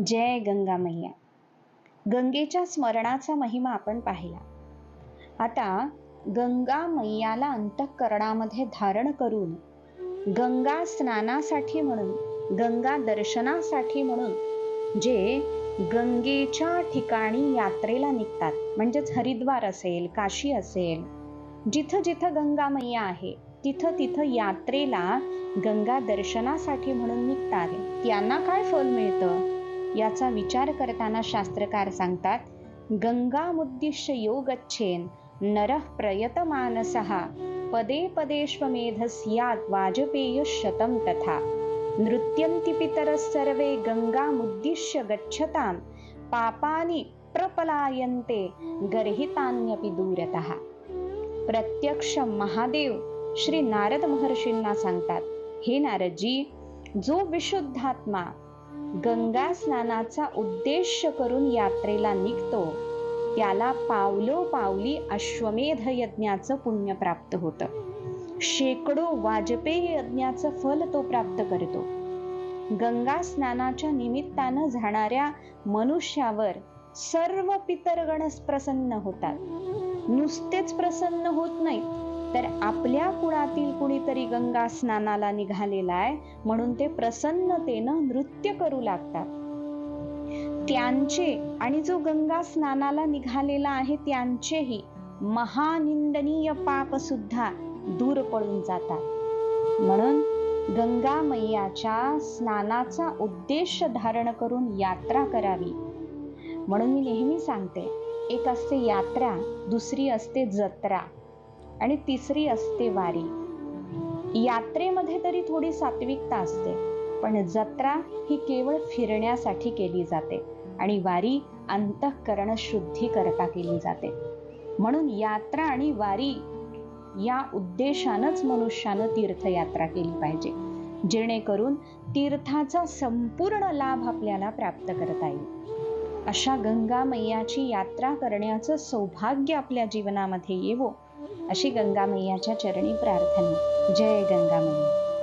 जय गंगा मैया. गंगेच्या स्मरणाचा महिमा आपण पाहिला. आता गंगा मैयाला अंतःकरणामध्ये धारण करून गंगा स्नानासाठी म्हणून गंगा दर्शनासाठी म्हणून जे गंगेच्या ठिकाणी यात्रेला निघतात म्हणजेच हरिद्वार असेल काशी असेल जिथं जिथं गंगा मैया आहे तिथं तिथं यात्रेला गंगा दर्शनासाठी म्हणून निघतात. त्यांना काय फल मिळतं? याचा विचार करताना शास्त्रकार सांगतात गंगा मुद्दिश्य योगच्छेन नरः प्रयतमानसः पदे पदेश्वमेधस्यात् वाजपेय शतं तथा। नृत्यन्ति पितरः सर्वे गंगामुद्दिश्य गच्छतां पापानि प्रपलायन्ते गर्हितान्यपि दूरतः प्रत्यक्ष महादेव श्री नारद महर्षींना सांगतात हे नारदजी जो विशुद्धात्मा गंगा स्नानाचा उद्देश करून यात्रेला निघतो. त्याला पावलो पावली अश्वमेध यज्ञाचं पुण्य प्राप्त होतं. शेकडो वाजपेयी यज्ञाचं फल तो प्राप्त करतो. गंगा स्नानाच्या निमित्तानं जाणाऱ्या मनुष्यावर सर्व पितरगणस प्रसन्न होतात. नुसतेच प्रसन्न होत नाहीत. तर आपल्या कुळातील कुणीतरी गंगा स्नानाला निघालेला आहे म्हणून ते प्रसन्नतेनं नृत्य करू लागतात. त्यांचे आणि जो गंगा स्नानाला निघालेला आहे त्यांचेही महानिंदनीय पाप सुद्धा दूर पडून जातात. म्हणून गंगा मैयाच्या स्नानाचा उद्देश धारण करून यात्रा करावी. म्हणून मी नेहमी सांगते एक असते यात्रा दुसरी असते जत्रा. आणि तिसरी असते वारी. यात्रेमध्ये तरी थोडी सात्विकता असते पण जत्रा ही केवळ फिरण्यासाठी केली जाते आणि वारी अंतःकरण शुद्धी करता केली जाते. म्हणून यात्रा आणि वारी या उद्देशानंच मनुष्यानं तीर्थयात्रा केली पाहिजे जेणेकरून तीर्थाचा संपूर्ण लाभ आपल्याला प्राप्त करता येईल. अशा गंगा मैयाची यात्रा करण्याचं सौभाग्य आपल्या जीवनामध्ये येवो अशी गंगा मैयाच्या चरणी प्रार्थना. जय गंगा मैया